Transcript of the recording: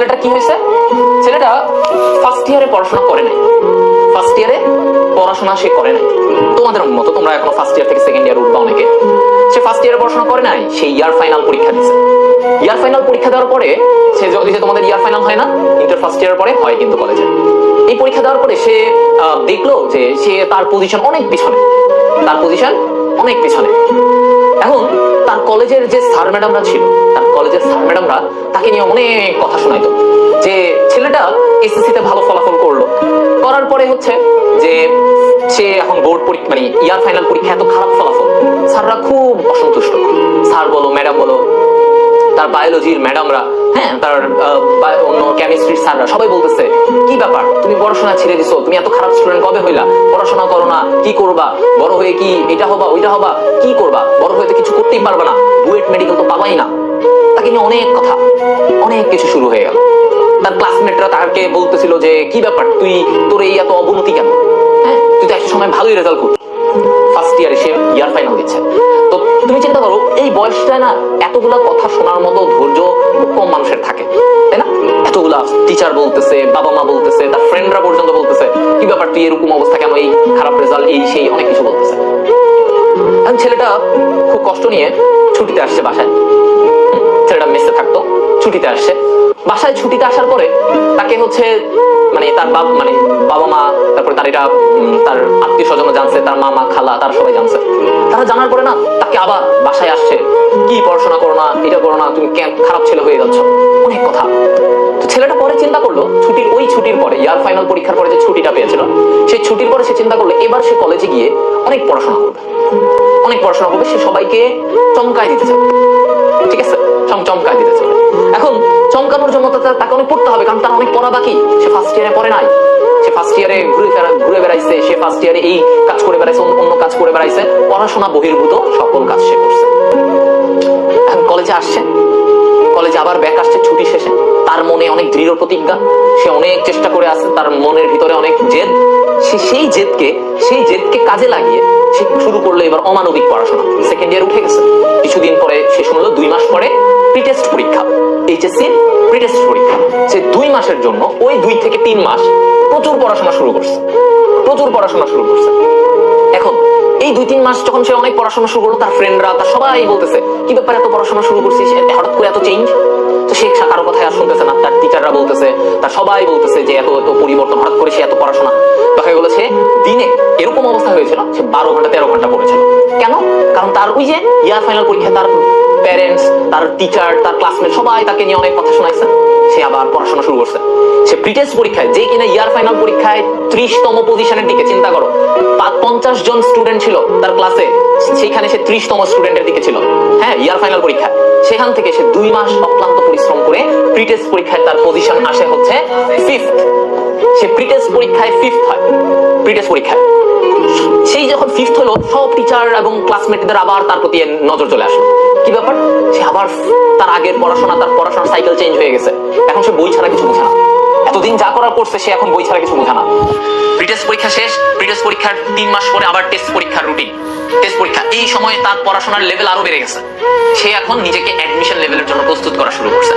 ছেলেটা কি হয়েছে? ছেলেটা ফার্স্ট ইয়ারে পড়াশোনা করে নাই। ফার্স্ট ইয়ারে পড়াশোনা সে করে নাই। তোমাদের মতো, তোমরা এখন ফার্স্ট ইয়ার থেকে সেকেন্ড ইয়ার উঠবা অনেকে। সে ফার্স্ট ইয়ারে পড়াশোনা করে নাই, সে ইয়ার ফাইনাল পরীক্ষা দিছে। ইয়ার ফাইনাল পরীক্ষা দেওয়ার পরে সে যদি তোমাদের ইয়ার ফাইনাল হয় না ইন্টার ফার্স্ট ইয়ারের পরে হয় কিন্তু কলেজে এই পরীক্ষা দেওয়ার পরে সে দেখল যে সে তার পজিশন অনেক পিছনে। তার পজিশন অনেক পিছনে। এখন তার কলেজের যে স্যার ম্যাডামরা ছিল কলেজের স্যার ম্যাডামরা, তাকে নিয়ে অনেক কথা শোনাইতো। যে ছেলেটা এসএসসি তে ভালো ফলাফল করল। করার পরে হচ্ছে যে সে এখন বোর্ড পরীক্ষা মানে ইয়ার ফাইনাল পরীক্ষা, এত খারাপ ফলাফল। স্যাররা খুব অসন্তুষ্ট। স্যার বলো, ম্যাডাম বলো, তার বায়োলজির ম্যাডামরা হ্যাঁ তার অন্য কেমিস্ট্রির স্যাররা, সবাই বলতেছে, কি ব্যাপার? তুমি পড়াশোনা ছেড়ে দিছো, তুমি এত খারাপ স্টুডেন্ট কবে হইলা? পড়াশোনা করো না, কি করবা? বড় হয়ে কি এটা হবা, ওইটা হবা, কি করবা? বড় হয়ে তো কিছু করতেই পারবা না। বুয়েট মেডিকেল তো পাবাই না। নিয়ে অনেক কথা। অনেক কিছু শুরু হয়ে গেল। তার ক্লাসমেটরা তাকে বলতেছিল যে, কি ব্যাপার? তুই, তোর এই এত অবনতি কেন? হ্যাঁ তুই তো একটা সময় ভালোই রেজাল্ট করবি ফার্স্ট ইয়ারে সে ইয়ার ফাইনাল দিচ্ছে। তো তুমি চিন্তা করো, এই না কথা শোনার মতো ধৈর্য কম মানুষের থাকে। তাই না? টিচার বলতেছে বাবা মা বলতেছে, তার ফ্রেন্ডরা পর্যন্ত বলতেছে, কি ব্যাপার? তুই এরকম অবস্থা কেন? এই খারাপ রেজাল্ট এই সেই অনেক কিছু বলতেছে। ছেলেটা খুব কষ্ট নিয়ে ছুটিতে আসছে বাসায়। ছেলেটা মেসে থাকতো, ছুটিতে আসছে। বাসায় ছুটিতে আসার পরে তাকে হচ্ছে মানে তার বাপ মানে বাবা মা, তারপরে তার এটা তার আত্মীয় স্বজন জানছে, তার মামা, খালা, তারা সবাই জানছে। তারা জানার পরে না, তাকে আবার বাসায় আসছে। কি পড়াশোনা করো না, এটা করো না, তুমি কেন খারাপ ছেলে হয়ে যাচ্ছ? অনেক কথা। তো ছেলেটা পরে চিন্তা করল, ছুটির ওই ছুটির পরে, ইয়ার ফাইনাল পরীক্ষার পরে যে ছুটিটা পেয়েছিল, সেই ছুটির পরে সে চিন্তা করল, এবার সে কলেজে গিয়ে অনেক পড়াশোনা করবে। অনেক পড়াশোনা করবে, সে সবাইকে চমকায় দিতে চায় ঠিক আছে? চমকায় দিতে চায় এখন চমকানোর জন্য তাকে অনেক পড়তে হবে, কারণ তার অনেক পড়া বাকি। সে ফার্স্ট ইয়ারে পড়ে নাই। সে ফার্স্ট ইয়ারে ঘুরে ঘুরে বেড়াইছে। সে ফার্স্ট ইয়ারে এই কাজ করে বেড়াইছে, অন্য কাজ করে বেড়াইছে। পড়াশোনা বহির্ভূত, সকল কাজ সে করছে। এখন কলেজে আসছে। কলেজে আবার ব্যাক আসছে, ছুটি শেষে। তার মনে অনেক দৃঢ় প্রতিজ্ঞা। সে অনেক চেষ্টা করে আসছে তার মনের ভিতরে অনেক জেদ। সে সেই জেদকে সেই জেদকে কাজে লাগিয়ে সে শুরু করল এবার অমানবিক পড়াশোনা। সেকেন্ড ইয়ার উঠে গেছে। কিছুদিন পরে সে শুনলো দুই মাস পরে প্রিটেস্ট পরীক্ষা। এইচএসসি প্রিটেস্ট পরীক্ষা। সে দুই মাসের জন্য ওই দুই থেকে তিন মাস প্রচুর পড়াশোনা শুরু করছে। প্রচুর পড়াশোনা শুরু করছে। এখন এই দুই তিন মাস যখন সে অনেক পড়াশোনা শুরু করল, তার ফ্রেন্ডরা তার সবাই বলতেছে, কি ব্যাপার এত পড়াশোনা শুরু করছিস? এত- হঠাৎ করে এত চেঞ্জ তো সে কারও কথায় আর শুনতেছে না। তার টিচাররা বলতেছে, তার সবাই বলতেছে যে, এত এত পরিবর্তন, হঠাৎ করে সে এত পড়াশোনা দেখা গেলো সে দিনে এরকম অবস্থা হয়েছিল সে বারো ঘণ্টা, তেরো ঘণ্টা পড়েছিল। কেন? কারণ তার ওই যে ইয়ার ফাইনাল পরীক্ষায় তার প্যারেন্টস তার টিচার তার ক্লাসমেট সবাই তাকে নিয়ে অনেক কথা শোনাইছে। সে আবার পড়াশোনা শুরু করছে। সে প্রিটেস্ট পরীক্ষায়, যে কিনা ইয়ার ফাইনাল পরীক্ষায় ত্রিশতম পজিশনের দিকে চিন্তা করো পঞ্চাশ জন স্টুডেন্ট ছিল তার ক্লাসে সেখানে সে ত্রিশতম স্টুডেন্টের দিকে ছিল। হ্যাঁ ইয়ার ফাইনাল পরীক্ষায়। সেখান থেকে সে দুই মাস করে প্রিটেস্ট পরীক্ষায় তার পজিশন আসে হচ্ছে ফিফথ সে প্রিটেস্ট পরীক্ষায় ফিফথ হয় প্রিটেস্ট পরীক্ষায়। সেই যখন ফিফথ হলো, সব টিচার এবং ক্লাসমেটদের আবার তার প্রতি নজর চলে আসলো। কি ব্যাপার? সে আবার তার আগের পড়াশোনা, তার পড়াশোনার সাইকেল চেঞ্জ হয়ে গেছে। এখন সে বই ছাড়া কিছু বোঝে না। এতদিন যা করার করছে, সে এখন বই ছাড়া কিছু বোঝে না। প্রিটেস্ট পরীক্ষা শেষ প্রিটেস্ট পরীক্ষার তিন মাস পরে আবার টেস্ট পরীক্ষার রুটিন টেস্ট পরীক্ষা, এই সময় তার পড়াশোনার লেভেল আরও বেড়ে গেছে। সে এখন নিজেকে অ্যাডমিশন লেভেলের জন্য প্রস্তুত করা শুরু করছে।